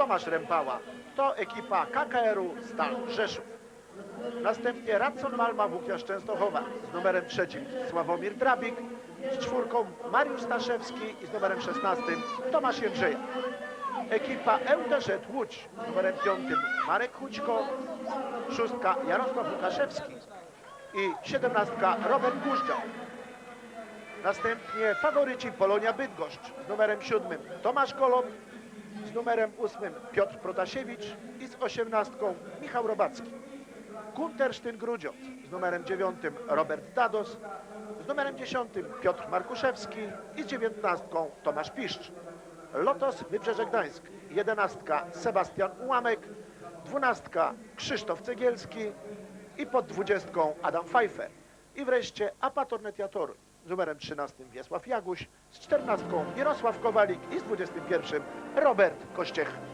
Tomasz Rempała. To ekipa KKR-u Stal Rzeszów. Następnie Radson Malma Włókniarz Częstochowa z numerem trzecim Sławomir Drabik, z czwórką Mariusz Staszewski i z numerem 16 Tomasz Jędrzeja. Ekipa LDZ Łódź z numerem piątym Marek Hućko, szóstka Jarosław Łukaszewski i siedemnastka Robert Głuszczał. Następnie faworyci Polonia Bydgoszcz z numerem siódmym Tomasz Golob, z numerem ósmym Piotr Protasiewicz i z osiemnastką Michał Robacki. Kuntersztyn Grudziądz z numerem dziewiątym Robert Dados, z numerem dziesiątym Piotr Markuszewski i z dziewiętnastką Tomasz Piszcz. Lotos Wybrzeże Gdańsk, jedenastka Sebastian Ułamek, dwunastka Krzysztof Cegielski i pod dwudziestką Adam Pfeiffer. I wreszcie Apatornet Toruń z numerem 13 Wiesław Jaguś, z 14 Mirosław Kowalik i z 21 Robert Kościech.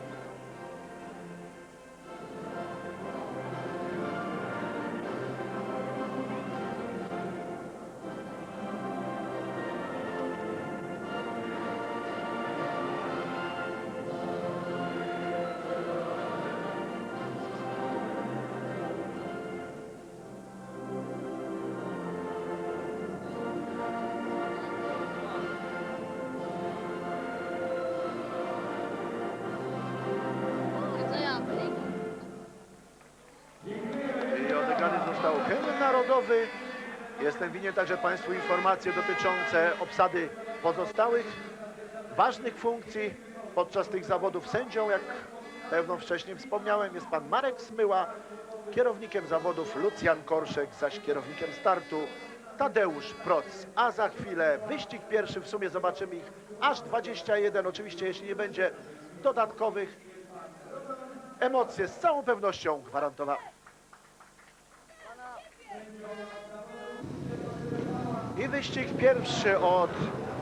Winien także Państwu informacje dotyczące obsady pozostałych ważnych funkcji podczas tych zawodów. Sędzią, jak pewno wcześniej wspomniałem, jest pan Marek Smyła, kierownikiem zawodów Lucjan Korszek, zaś kierownikiem startu Tadeusz Proc. A za chwilę wyścig pierwszy, w sumie zobaczymy ich aż 21, oczywiście jeśli nie będzie dodatkowych emocje z całą pewnością gwarantowane. I wyścig pierwszy od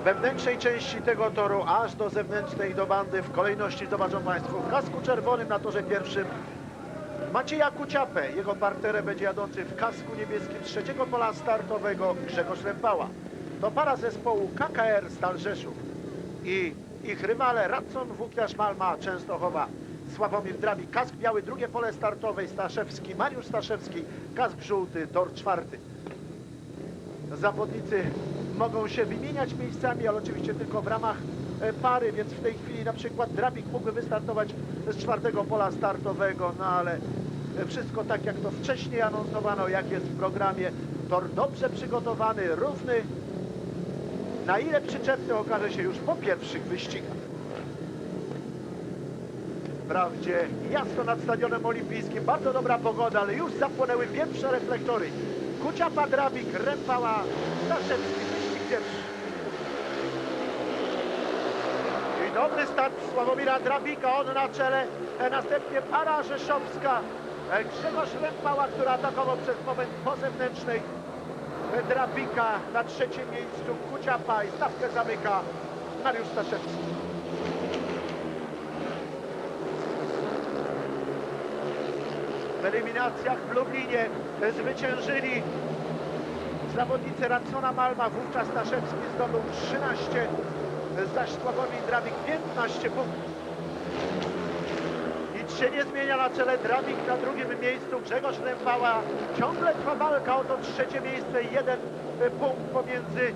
wewnętrznej części tego toru aż do zewnętrznej do bandy. W kolejności zobaczą Państwo w kasku czerwonym na torze pierwszym Macieja Kuciapę. Jego partnerem będzie jadący w kasku niebieskim trzeciego pola startowego Grzegorz Rempała. To para zespołu KKR Stal Rzeszów i ich rywale Radson Włókniarz Malma Częstochowa. Sławomir Drabi, kask biały, drugie pole startowe, Staszewski, Mariusz Staszewski, kask żółty, tor czwarty. Zawodnicy mogą się wymieniać miejscami, ale oczywiście tylko w ramach e, pary, więc w tej chwili na przykład Drabik mógłby wystartować z czwartego pola startowego, no ale e, wszystko tak jak to wcześniej anonsowano, jak jest w programie. Tor dobrze przygotowany, równy. Na ile przyczepny okaże się już po pierwszych wyścigach. Wprawdzie jasno nad stadionem olimpijskim, bardzo dobra pogoda, ale już zapłonęły pierwsze reflektory. Kuciapa, Drabik, Rempała, Staszewski, wyścig pierwszy. I dobry start Sławomira Drabika, on na czele, następnie para Rzeszowska, e, Grzegorz Rempała, który atakował przez moment po zewnętrznej, e, Drabika na trzecim miejscu, Kuciapa i stawkę zamyka Mariusz Staszewski. W eliminacjach w Lublinie zwyciężyli zawodnicy Radsona Malma. Wówczas Staszewski zdobył 13, zaś Sławomir Drabik 15 punktów. Nic się nie zmienia na czele Drabik na drugim miejscu. Grzegorz Rempała. Ciągle trwa walka o to trzecie miejsce. Jeden punkt pomiędzy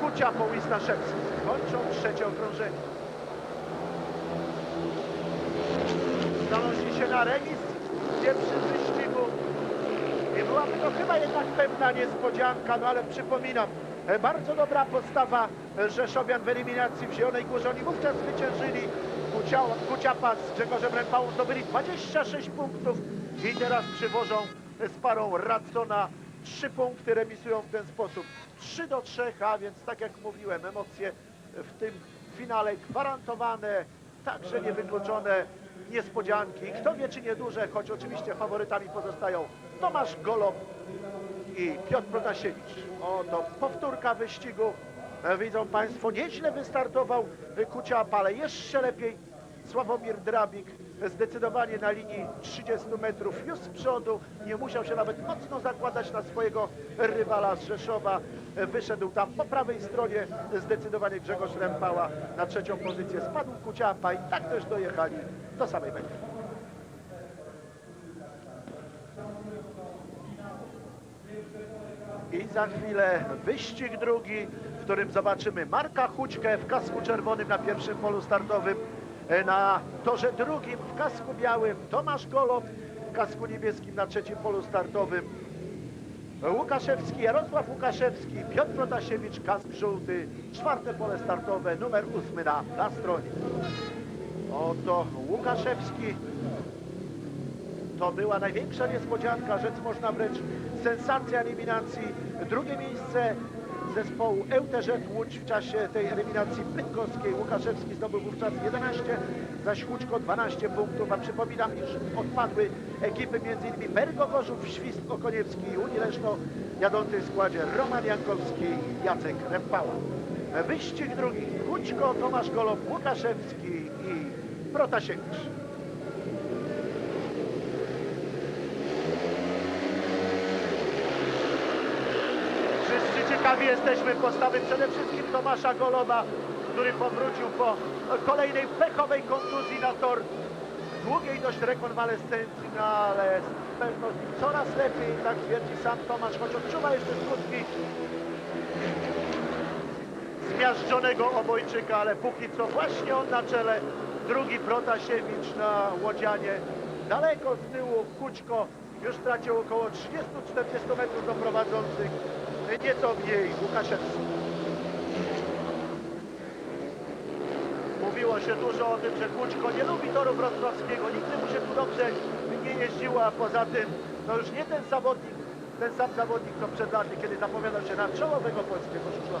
Kuciapą i Staszewskim. Kończą trzecie okrążenie. się na remis w pierwszym wyścigu. I byłaby to chyba jednak pewna niespodzianka, no ale przypominam, e, bardzo dobra postawa e, Rzeszowian w eliminacji w Zielonej Górze. Oni wówczas zwyciężyli Kucia- Kuciapa z Grzegorzem Rempałą, zdobyli 26 punktów i teraz przywożą e, z parą Radsona trzy punkty, remisują w ten sposób 3 do 3, a więc tak jak mówiłem, emocje w tym finale gwarantowane, także niewykluczone niespodzianki. Kto wie, czy nieduże, choć oczywiście faworytami pozostają Tomasz Golob i Piotr Protasiewicz. Oto powtórka wyścigu. Widzą Państwo, nieźle wystartował Kuciapa, ale jeszcze lepiej Sławomir Drabik zdecydowanie na linii 30 metrów już z przodu. Nie musiał się nawet mocno zakładać na swojego rywala z Rzeszowa. Wyszedł tam po prawej stronie zdecydowanie Grzegorz Rempała na trzecią pozycję. Spadł Kuciapa i tak też dojechali do samej mety. I za chwilę wyścig drugi, w którym zobaczymy Marka Hućkę w kasku czerwonym na pierwszym polu startowym. E, Na torze drugim w kasku białym Tomasz Golob, w kasku niebieskim na trzecim polu startowym. Łukaszewski, Jarosław Łukaszewski, Piotr Protasiewicz, kask żółty, czwarte pole startowe, numer ósmy na, na stronie. Oto Łukaszewski to była największa niespodzianka, rzec można wręcz sensacja eliminacji. Drugie miejsce zespołu ŁTŻ Łódź w czasie tej eliminacji bydgoskiej. Łukaszewski zdobył wówczas 11, zaś Łódźko 12 punktów, a przypominam, iż odpadły ekipy m.in. Bergo Gorzów, Świst Okoniewski i Unii Leszno, jadący w składzie Roman Jankowski i Jacek Rempała. Wyścig drugi, Łódźko, Tomasz Golob, Łukaszewski i Protasiewicz. Ciekawi jesteśmy postawy przede wszystkim Tomasza Goloba, który powrócił po kolejnej pechowej kontuzji na tor. Długiej dość rekonwalescencji, no ale z pewnością coraz lepiej, tak twierdzi sam Tomasz, choć odczuwa jeszcze skutki zmiażdżonego obojczyka, ale póki co właśnie on na czele, drugi Protasiewicz na Łodzianie, daleko z tyłu Kućko już stracił około 30-40 metrów do prowadzących, nieco mniej Łukaszewski. Mówiło się dużo o tym, że Kućko nie lubi toru wrocławskiego, nigdy mu się tu dobrze nie jeździło, a poza tym to już nie ten zawodnik, ten sam zawodnik, co przed laty, kiedy zapowiadał się na czołowego polskiego żużla.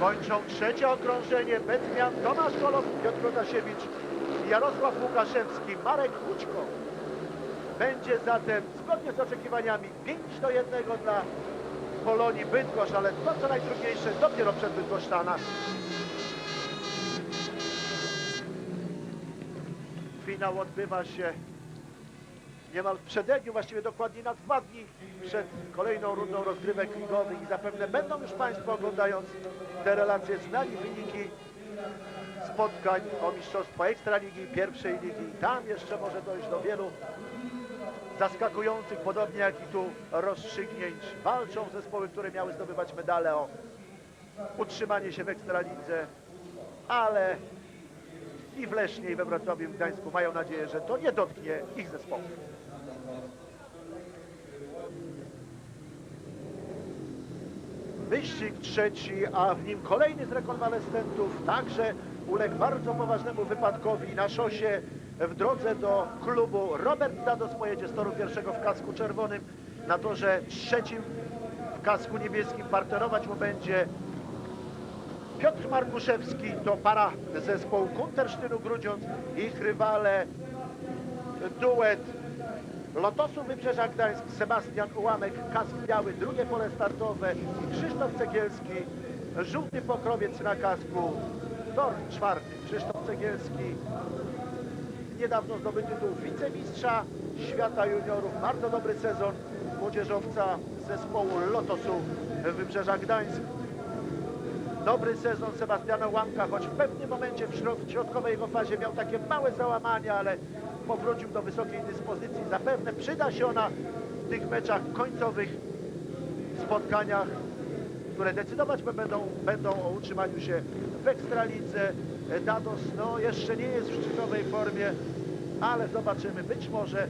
Kończą trzecie okrążenie bez Tomasz Golob, Piotr Protasiewicz Jarosław Łukaszewski, Marek Hućko. Będzie zatem zgodnie z oczekiwaniami 5 do 1 dla Polonii Bydgoszcz, ale to co najtrudniejsze dopiero przed Bydgoszczana. Finał odbywa się niemal w przededniu, właściwie dokładnie na dwa dni przed kolejną rundą rozgrywek ligowych i zapewne będą już Państwo oglądając te relacje znali wyniki spotkań o Mistrzostwo Ekstraligi, pierwszej ligi. Tam jeszcze może dojść do wielu zaskakujących, podobnie jak i tu rozstrzygnięć. Walczą zespoły, które miały zdobywać medale o utrzymanie się w Ekstralidze, ale i w Lesznie, i we Wrocławiu, i w Gdańsku mają nadzieję, że to nie dotknie ich zespołów. Wyścig trzeci, a w nim kolejny z rekonwalescentów także uległ bardzo poważnemu wypadkowi na szosie w drodze do klubu. Robert Dados pojedzie z toru pierwszego w kasku czerwonym, na torze trzecim w kasku niebieskim parterować mu będzie Piotr Markuszewski, to para zespołu Kuntersztynu Grudziądz, ich rywale. Duet Lotosu Wybrzeża Gdańsk, Sebastian Ułamek, kask biały, drugie pole startowe Krzysztof Cegielski, żółty pokrowiec na kasku, tor czwarty, Krzysztof Cegielski, niedawno zdobyty tytuł wicemistrza świata juniorów, bardzo dobry sezon młodzieżowca zespołu Lotosu Wybrzeża Gdańsk. Dobry sezon Sebastiana Łamka, choć w pewnym momencie w środkowej jego fazie miał takie małe załamania, ale powrócił do wysokiej dyspozycji. Zapewne przyda się ona w tych meczach końcowych, spotkaniach, które decydować będą, będą o utrzymaniu się w Ekstralidze. Dados no, jeszcze nie jest w szczytowej formie, ale zobaczymy. Być może,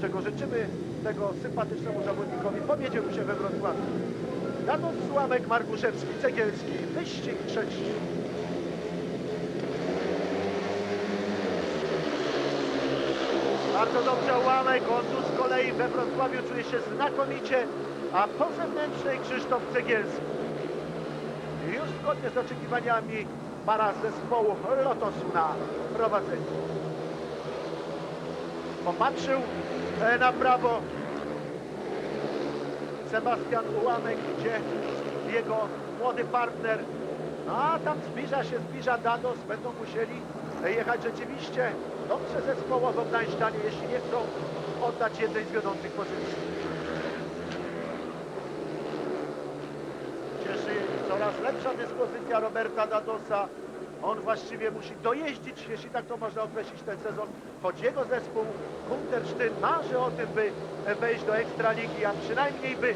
czego życzymy tego sympatycznemu zawodnikowi, powiedział się we Wrocławiu. Danos, Słamek, Markuszewski, Cegielski. Wyścig trzeci. Bardzo dobrze ułamek, on tu z kolei we Wrocławiu czuje się znakomicie, a po zewnętrznej Krzysztof Cegielski. Już zgodnie z oczekiwaniami para zespołu Lotosu na prowadzeniu. Popatrzył e, na prawo. Sebastian Ułamek, gdzie jego młody partner. A tam zbliża się, zbliża Dados, będą musieli jechać rzeczywiście. Dobrze zespołowo w Gdańszczanie, jeśli nie chcą oddać jednej z wiodących pozycji. Coraz lepsza dyspozycja Roberta Dadosa. On właściwie musi dojeździć, jeśli tak to można określić, ten sezon, choć jego zespół Kuntersztyn marzy o tym, by wejść do Ekstraligi, a przynajmniej by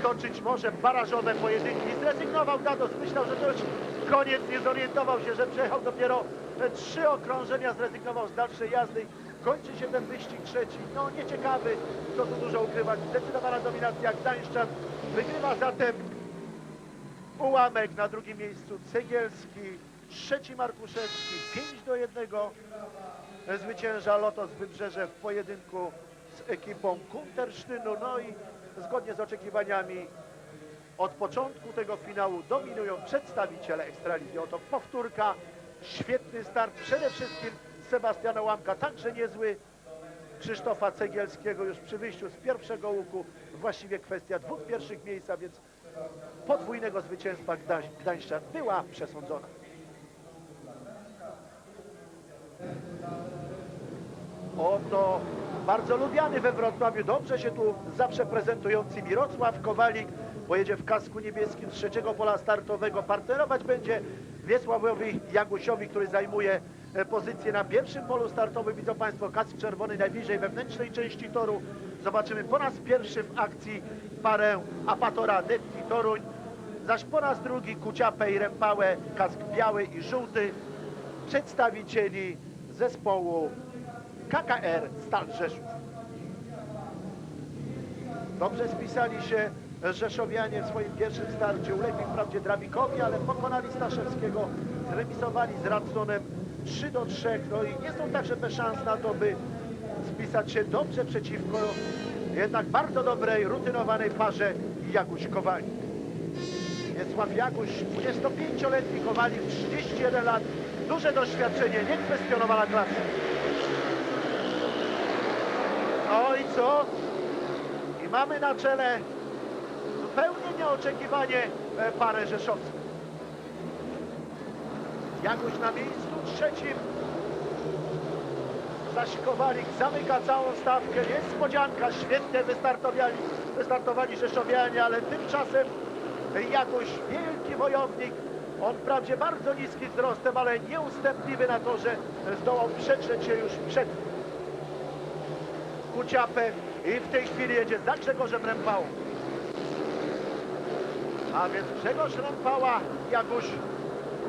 stoczyć może barażowe pojedynki. Zrezygnował Dados, myślał, że to już koniec, nie zorientował się, że przejechał dopiero trzy okrążenia, zrezygnował z dalszej jazdy. Kończy się ten wyścig trzeci, no nieciekawy, co tu dużo ukrywać. Zdecydowana dominacja Gdańszczan wygrywa zatem ułamek na drugim miejscu Cegielski, trzeci Markuszewski, 5 do 1 zwycięża Lotos Wybrzeże w pojedynku z ekipą Kuntersztynu. No i zgodnie z oczekiwaniami od początku tego finału dominują przedstawiciele Ekstraligi. Oto powtórka, świetny start, przede wszystkim Sebastiana Łamka, także niezły. Krzysztofa Cegielskiego już przy wyjściu z pierwszego łuku. Właściwie kwestia dwóch pierwszych miejsc, więc podwójnego zwycięstwa Gdań, Gdańszczan była przesądzona. Oto bardzo lubiany we Wrocławiu, dobrze się tu zawsze prezentujący Mirosław Kowalik pojedzie w kasku niebieskim trzeciego pola startowego. Partnerować będzie Wiesławowi Jagusiowi, który zajmuje e, pozycję na pierwszym polu startowym. Widzą Państwo kask czerwony najbliżej wewnętrznej części toru. Zobaczymy po raz pierwszy w akcji parę Apatora Detti Toruń, zaś po raz drugi Kuciapę i Rempałę, kask biały i żółty przedstawicieli zespołu KKR Stal Rzeszów. Dobrze spisali się Rzeszowianie w swoim pierwszym starcie. Ulegli wprawdzie Drabikowi, ale pokonali Staszewskiego, zremisowali z Radsonem 3 do 3. No i nie są także bez szans na to, by spisać się dobrze przeciwko jednak bardzo dobrej, rutynowanej parze Jaguś Kowalik. Wiesław Jaguś, 25-letni Kowalik, 31 lat, duże doświadczenie, niekwestionowana klasa. No i co? I mamy na czele zupełnie nieoczekiwanie e, parę rzeszowską. Jaguś na miejscu trzecim. Zaś zamyka całą stawkę. Niespodzianka, świetnie wystartowali, wystartowali Rzeszowianie, ale tymczasem Jaguś, wielki wojownik, on wprawdzie bardzo niski wzrostem, ale nieustępliwy na to, że zdołał przetrzeć się już przed Kuciapę i w tej chwili jedzie za Grzegorzem Rempałą. A więc Grzegorz Rempała, Jaguś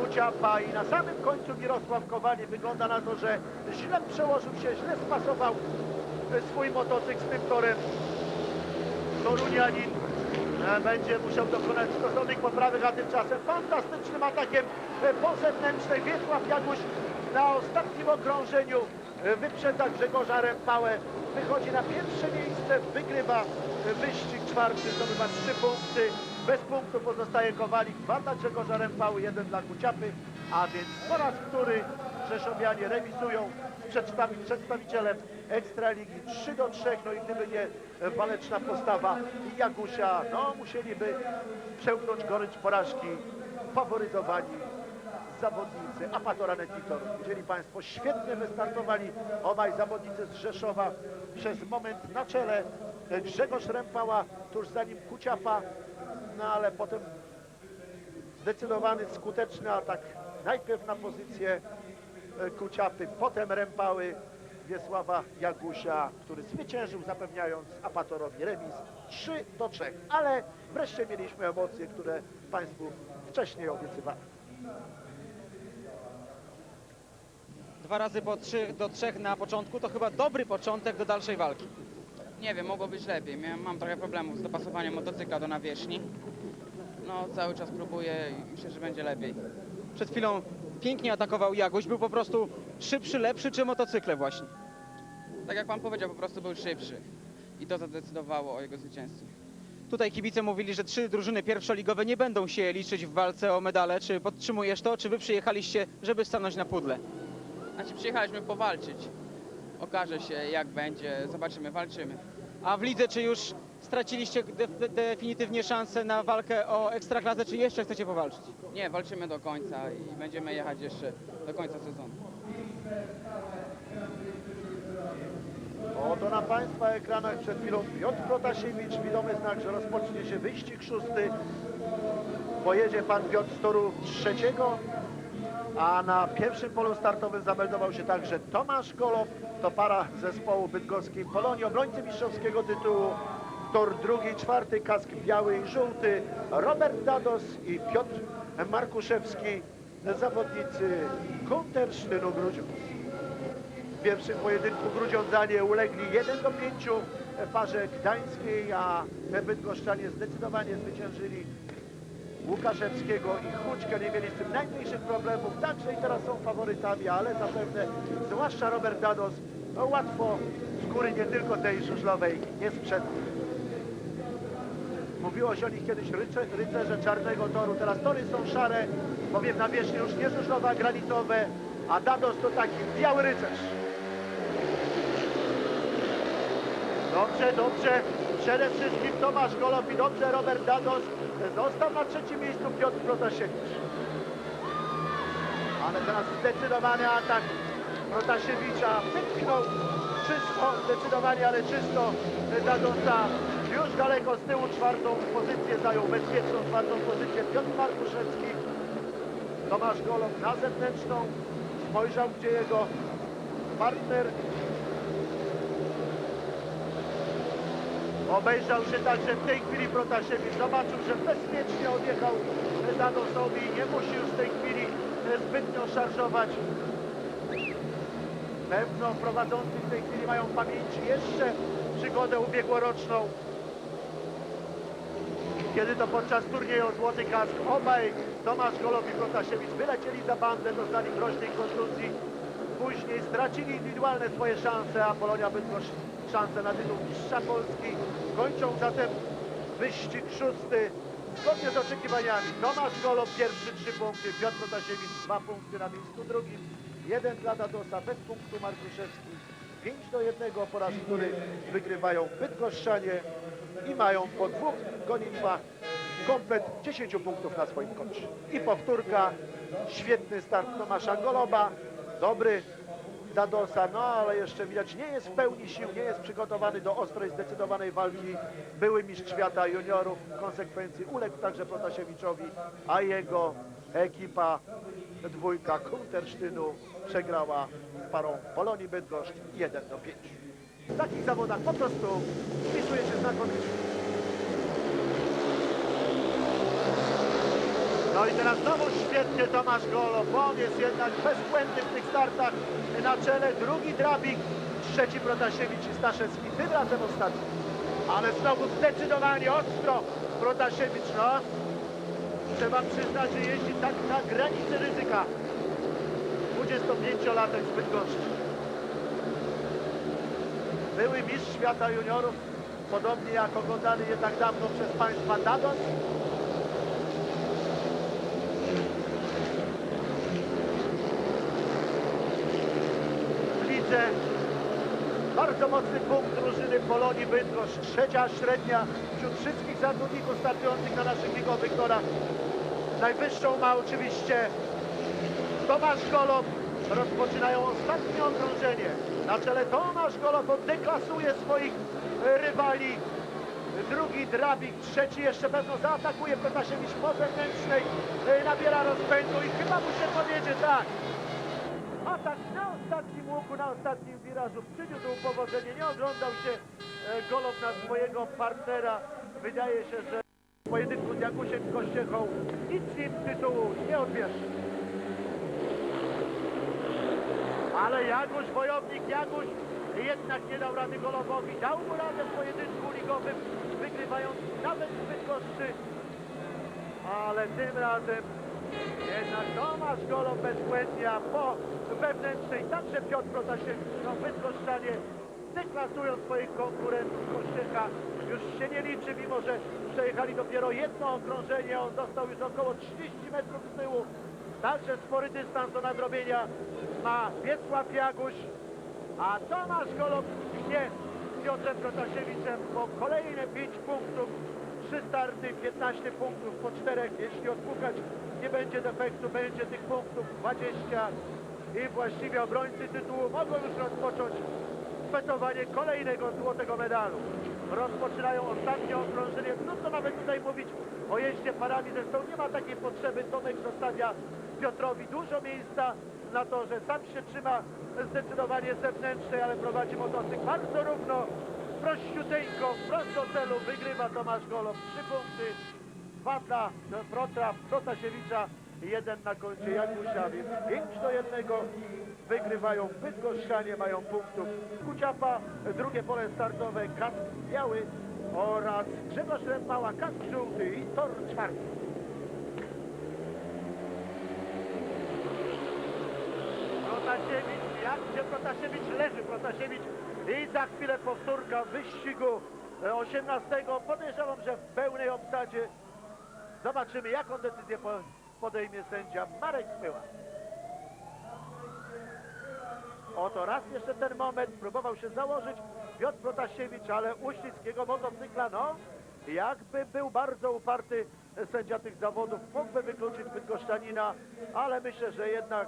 Kuciapa i na samym końcu Mirosław Kowali wygląda na to, że źle przełożył się, źle spasował e, swój motocykl z tym torem. Torunianin e, będzie musiał dokonać stosownych poprawek, a tymczasem fantastycznym atakiem e, po zewnętrznej Wiesław Jaguś na ostatnim okrążeniu wyprzedza Grzegorza Rempałę, wychodzi na pierwsze miejsce, wygrywa wyścig czwarty, zdobywa trzy punkty. Bez punktu pozostaje Kowalik, dwa dla Grzegorza Rempały, jeden dla Kuciapy, a więc po raz który Rzeszowianie remisują z przedstawi przedstawicielem Ekstraligi 3 do 3, no i gdyby nie e, waleczna postawa Jagusia, no musieliby przełknąć gorycz porażki faworyzowani zawodnicy Apatora Netitor. Widzieli Państwo, świetnie wystartowali obaj zawodnicy z Rzeszowa. Przez moment na czele Grzegorz Rempała, tuż za nim Kuciapa, no ale potem zdecydowany, skuteczny atak. Najpierw na pozycję e, Kuciapy, potem Rempały Wiesława Jagusia, który zwyciężył, zapewniając Apatorowi remis 3 do 3. Ale wreszcie mieliśmy emocje, które Państwu wcześniej obiecywałem. Dwa razy po 3 do 3 na początku to chyba dobry początek do dalszej walki. Nie wiem, mogło być lepiej. Miałem, mam trochę problemów z dopasowaniem motocykla do nawierzchni. No, cały czas próbuję i myślę, że będzie lepiej. Przed chwilą pięknie atakował Jaguś, był po prostu szybszy, lepszy czy motocykle właśnie. Tak jak pan powiedział, po prostu był szybszy. I to zadecydowało o jego zwycięstwie. Tutaj kibice mówili, że trzy drużyny pierwszoligowe nie będą się liczyć w walce o medale. Czy podtrzymujesz to, czy wy przyjechaliście, żeby stanąć na pudle? Znaczy, przyjechaliśmy powalczyć. Okaże się, jak będzie. Zobaczymy, walczymy. A w lidze czy już straciliście de definitywnie szansę na walkę o ekstraklasę, czy jeszcze chcecie powalczyć? Nie, walczymy do końca i będziemy jechać jeszcze do końca sezonu. Oto na Państwa ekranach przed chwilą Piotr Protasiewicz. Widomy znak, że rozpocznie się wyścig szósty. Pojedzie Pan Piotr z toru trzeciego, a na pierwszym polu startowym zameldował się także Tomasz Golob. To para zespołu bydgoskiej Polonii, obrońcy mistrzowskiego tytułu. Tor drugi, czwarty, kask biały i żółty. Robert Dados i Piotr Markuszewski, zawodnicy Kuntersztynu Grudziądz. W pierwszym pojedynku Grudziądzanie ulegli 1 do 5 parze gdańskiej, a bydgoszczanie zdecydowanie zwyciężyli Łukaszewskiego i Chućkę. Nie mieli z tym najmniejszych problemów. Także i teraz są faworytami, ale zapewne, zwłaszcza Robert Dados, no łatwo skóry nie tylko tej żużlowej nie sprzedał. Mówiło się o nich kiedyś ryce, rycerze czarnego toru. Teraz tory są szare, bowiem na wierzchni już nie żużlowe, a granitowe, a Dados to taki biały rycerz. Dobrze, dobrze. Przede wszystkim Tomasz Golob i dobrze Robert Dados. Został na trzecim miejscu Piotr Protasiewicz. Ale teraz zdecydowany atak Protasiewicza. Wypchnął czysto, zdecydowanie, ale czysto Dadosa. Już daleko z tyłu czwartą pozycję zajął, bezpieczną czwartą pozycję Piotr Markuszewski. Tomasz Golob na zewnętrzną. Spojrzał, gdzie jego partner Obejrzał się także w tej chwili Protasiewicz. Zobaczył, że bezpiecznie odjechał Dadosowi. Nie musi już w tej chwili e, zbytnio szarżować. Pewno prowadzący w tej chwili mają w pamięci jeszcze przygodę ubiegłoroczną. Kiedy to podczas turnieju o Złoty Kask obaj Tomasz Golow i Protasiewicz wylecieli za bandę, dostali groźnej kontuzji. Później stracili indywidualne swoje szanse, a Polonia Bydgoszcz szansę na tytuł mistrza Polski. Kończą zatem wyścig szósty zgodnie z oczekiwaniami. Tomasz Golob pierwszy trzy punkty, Piotr Protasiewicz dwa punkty na miejscu drugim. Jeden dla Dadosa bez punktu Markuszewski. 5 do 1 po raz który wygrywają Bydgoszczanie i mają po dwóch gonitwach komplet 10 punktów na swoim koncie. I powtórka, świetny start Tomasza Goloba, dobry Dadosa, no ale jeszcze widać, nie jest w pełni sił, nie jest przygotowany do ostrej, zdecydowanej walki. Były mistrz świata juniorów, w konsekwencji uległ także Protasiewiczowi, a jego ekipa, dwójka Kuntersztynu przegrała z parą Polonii Bydgoszcz 1 do 5. W takich zawodach po prostu wpisuje się znakomicie. No i teraz znowu świetnie Tomasz Golob. On jest jednak bezbłędny w tych startach na czele. Drugi Drabik, trzeci Protasiewicz i Staszewski. Tym razem ostatni. Ale znowu zdecydowanie ostro Protasiewicz. No, trzeba przyznać, że jeździ tak na granicy ryzyka. 25-latek z Bydgoszczy. Były mistrz świata juniorów, podobnie jak oglądany jednak dawno przez Państwa Dados. Bardzo mocny punkt drużyny Polonii Bydgoszcz. Trzecia średnia wśród wszystkich zawodników startujących na naszych ligowych torach. Najwyższą ma oczywiście Tomasz Golob. Rozpoczynają ostatnie okrążenie. Na czele Tomasz Golob deklasuje swoich rywali. Drugi Drabik, trzeci jeszcze pewno zaatakuje Protasiewicz po zewnętrznej. E, Nabiera rozpędu i chyba mu się powiedzie tak. Na ostatnim łuku, na ostatnim wirażu przyniósł powodzenie. Nie oglądał się e, Golob na swojego partnera. Wydaje się, że w pojedynku z Jagusiem Kościechą nic im tytułu nie odbierze. Ale Jaguś, wojownik Jaguś jednak nie dał rady Golobowi. Dał mu radę w pojedynku ligowym, wygrywając nawet w Bydgoszczy. Ale tym razem jednak Tomasz Golob bezbłędnie, a po wewnętrznej także Piotr Protasiewicz, no deklasują swoich konkurentów. Kościecha już się nie liczy, mimo że przejechali dopiero jedno okrążenie. On został już około 30 metrów z tyłu. Także spory dystans do nadrobienia ma Wiesław Jaguś, a Tomasz Golob nie Piotrem Protasiewiczem po kolejne 5 punktów. 3 starty, 15 punktów po czterech. Jeśli odpukać nie będzie defektu, będzie tych punktów 20 i właściwie obrońcy tytułu mogą już rozpocząć fetowanie kolejnego złotego medalu. Rozpoczynają ostatnie okrążenie. Trudno nawet tutaj mówić o jeździe parami. Zresztą nie ma takiej potrzeby. Tomek zostawia Piotrowi dużo miejsca na to, że sam się trzyma zdecydowanie zewnętrznej, ale prowadzi motocykl bardzo równo, prościuteńko, prosto celu. Wygrywa Tomasz Golow. Trzy punkty, dwa dla Protra, Protasiewicza, jeden na koncie Jakusia, więc 5 do jednego wygrywają Bydgoszczanie, mają punktów Kuciapa, drugie pole startowe, kask biały oraz Grzegorz Rempała, kask żółty i tor czwarty. Protasiewicz, jak się Protasiewicz leży, Protasiewicz i za chwilę powtórka wyścigu e, 18. Podejrzewam, że w pełnej obsadzie zobaczymy, jaką decyzję po- podejmie sędzia Marek Smyła. Oto raz jeszcze ten moment, próbował się założyć Piotr Protasiewicz, ale uścisk jego motocykla, no, jakby był bardzo uparty sędzia tych zawodów, mógłby wykluczyć Bydgoszczanina, ale myślę, że jednak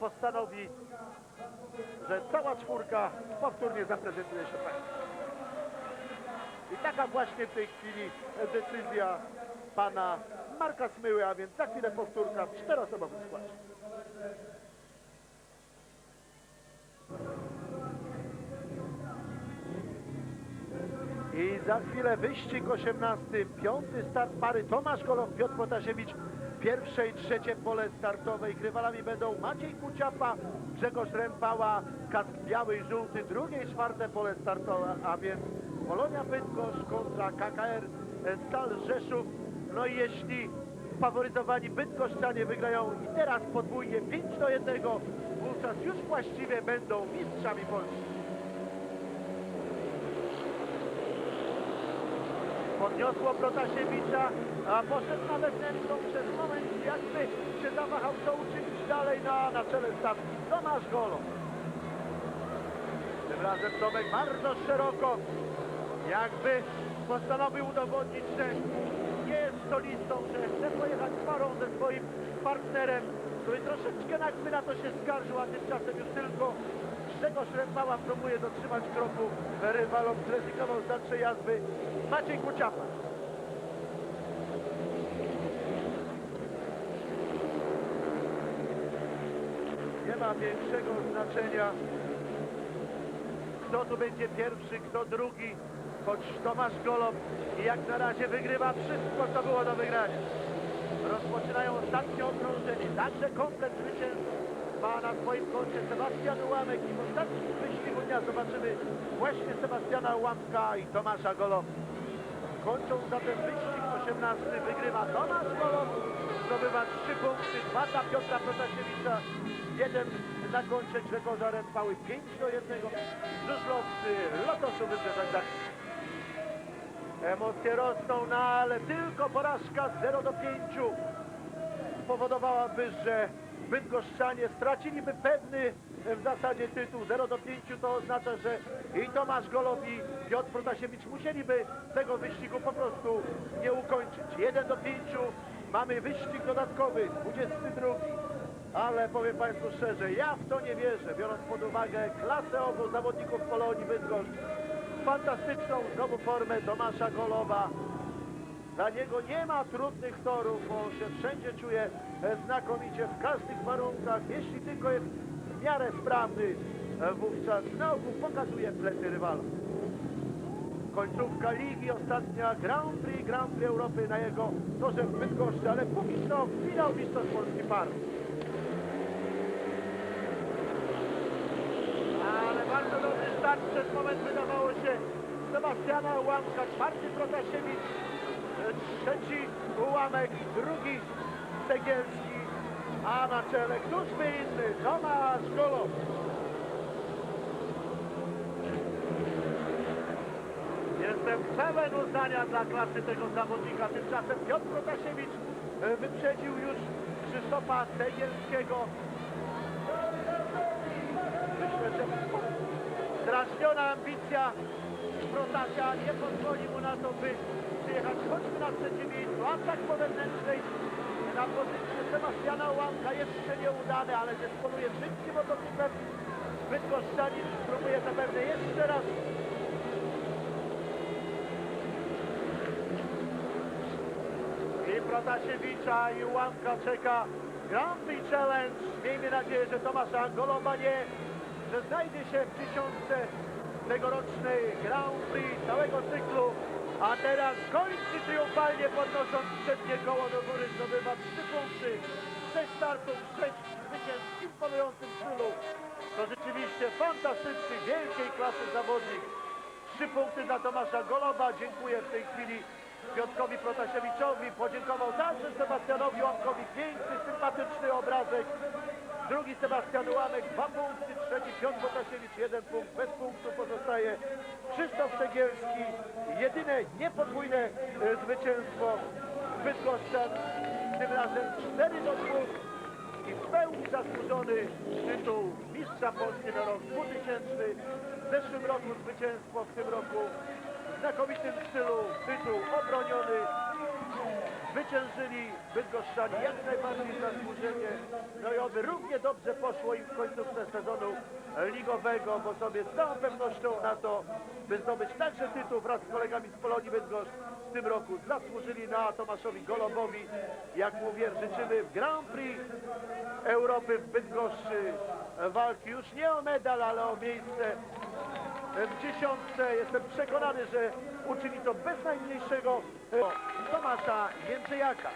postanowi, że cała czwórka powtórnie zaprezentuje się Państwu. I taka właśnie w tej chwili decyzja pana Marka Smyły, a więc za chwilę powtórka w czteroosobowym składzie. I za chwilę wyścig 18, piąty start pary Tomasz Kolow, Piotr Protasiewicz, pierwsze i trzecie pole startowe. Ich rywalami będą Maciej Kuciapa, Grzegorz Rempała, kask biały i żółty, drugie i czwarte pole startowe, a więc Polonia Bydgoszcz kontra KKR Stal Rzeszów. No i jeśli faworyzowani Bydgoszczanie wygrają i teraz podwójnie 5 do 1, wówczas już właściwie będą mistrzami Polski. Podniosło Protasiewicza, a poszedł na wewnętrzną przez moment, jakby się zawahał, co uczynić dalej na, na czele stawki. Tomasz Golo. Tym razem Tomek bardzo szeroko, jakby postanowił udowodnić, że nie jest solistą, że chce pojechać parą ze swoim partnerem, który troszeczkę jakby na to się skarżył, a tymczasem już tylko Grzegorz Rempała próbuje dotrzymać kroku rywalom, zrezygnował z dalszej jazdy Maciej Kuciapa. Nie ma większego znaczenia, kto tu będzie pierwszy, kto drugi, choć Tomasz Golob jak na razie wygrywa wszystko, co było do wygrania. Rozpoczynają ostatnie okrążenie, także komplet zwycięstwa na swoim koncie. Sebastian Ułamek i w ostatnim wyścigu dnia. Zobaczymy właśnie Sebastiana Ułamka i Tomasza Golob. Kończą zatem wyścig 18, wygrywa Tomasz Golob, zdobywa 3 punkty, 2 dla Piotra Protasiewicza, jeden na koncie Grzegorza Rępały, 5 do 1, żużlowcy Lotosu Wybrzeża Gdańsk. Emocje rosną, no ale tylko porażka 0 do 5 spowodowałaby, że Bydgoszczanie straciliby pewny w zasadzie tytuł 0 do 5 to oznacza, że i Tomasz Golow i Piotr Protasiewicz musieliby tego wyścigu po prostu nie ukończyć. 1 do 5 mamy wyścig dodatkowy, 22. Ale powiem Państwu szczerze, ja w to nie wierzę, biorąc pod uwagę klasę obu zawodników Polonii Bydgoszcz. Fantastyczną znowu formę Tomasza Golowa, dla niego nie ma trudnych torów, bo on się wszędzie czuje e, znakomicie, w każdych warunkach. Jeśli tylko jest w miarę sprawny, e, wówczas na ogół pokazuje plecy rywalom. Końcówka ligi, ostatnia Grand Prix, Grand Prix Europy na jego torze w Bydgoszczy, ale póki co finał Mistrzostw Polski par. Ale bardzo dobry start, przez moment wydawało się Sebastiana Ułamka, czwarty Protasiewicz, trzeci Ułamek, drugi Cegielski, a na czele któż by inny, Tomasz Golow. Jestem pełen uznania dla klasy tego zawodnika. Tymczasem Piotr Protasiewicz e, wyprzedził już Krzysztofa Cegielskiego. Myślę, że Drażniona ambicja Protasia nie pozwoli mu na to, by przyjechać choćby na trzecie miejscu. Atak po wewnętrznej na pozycję Sebastiana Łamka jeszcze nieudany, ale dysponuje szybkim motocyklem. Bydgoszczanin spróbuje zapewne jeszcze raz I Protasiewicza i Łamka czeka Grand Prix Challenge. Miejmy nadzieję, że Tomasz Angolowa nie, że znajdzie się w tysiące tegorocznej Grand Prix całego cyklu. A teraz kończy triumfalnie podnosząc przednie koło do góry, zdobywa trzy punkty, sześć startów, sześć zwycięstw w imponującym stylu. To rzeczywiście fantastyczny, wielkiej klasy zawodnik. Trzy punkty dla Tomasza Goloba. Dziękuję w tej chwili Piotrkowi Protasiewiczowi. Podziękował także Sebastianowi Łamkowi. Piękny, sympatyczny obrazek. Drugi Sebastian Łamek, dwa punkty. Trzeci Piotr Protasiewicz, jeden punkt. Bez punktu pozostaje Krzysztof Cegielski. Jedyne niepodwójne e, zwycięstwo Bydgoszczan. Tym razem 4 do 2 i w pełni zasłużony tytuł mistrza Polski na rok 2000. W zeszłym roku zwycięstwo, w tym roku w znakomitym stylu tytuł obroniony. Zwyciężyli Bydgoszczanie jak najbardziej zasłużenie. No i równie dobrze poszło im w końcówce sezonu ligowego, bo sobie z całą pewnością na to, by zdobyć także tytuł wraz z kolegami z Polonii Bydgoszcz w tym roku zasłużyli na Tomaszowi Golobowi. Jak mówię, życzymy w Grand Prix Europy w Bydgoszczy walki już nie o medal, ale o miejsce w dziesiątce. Jestem przekonany, że uczyni to bez najmniejszego Jędrzejaka.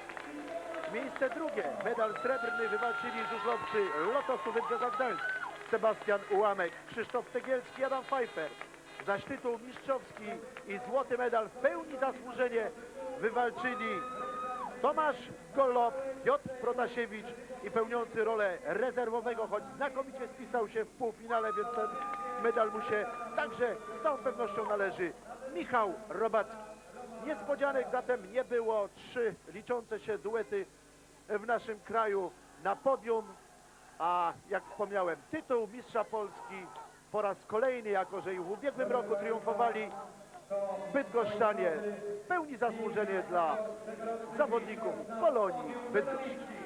Miejsce drugie, medal srebrny wywalczyli żużlowcy Lotosu Wydrzewa Gdańsk. Sebastian Ułamek, Krzysztof Cegielski, Adam Pfeiffer. Zaś tytuł mistrzowski i złoty medal w pełni zasłużenie wywalczyli Tomasz Golob, Piotr Protasiewicz i pełniący rolę rezerwowego, choć znakomicie spisał się w półfinale, więc ten medal mu się także z całą pewnością należy. Michał Robacki. Niespodzianek zatem nie było. Trzy liczące się duety w naszym kraju na podium, a jak wspomniałem, tytuł mistrza Polski po raz kolejny, jako że i w ubiegłym roku triumfowali Bydgoszczanie. W pełni zasłużenie dla zawodników Polonii Bydgoszcz.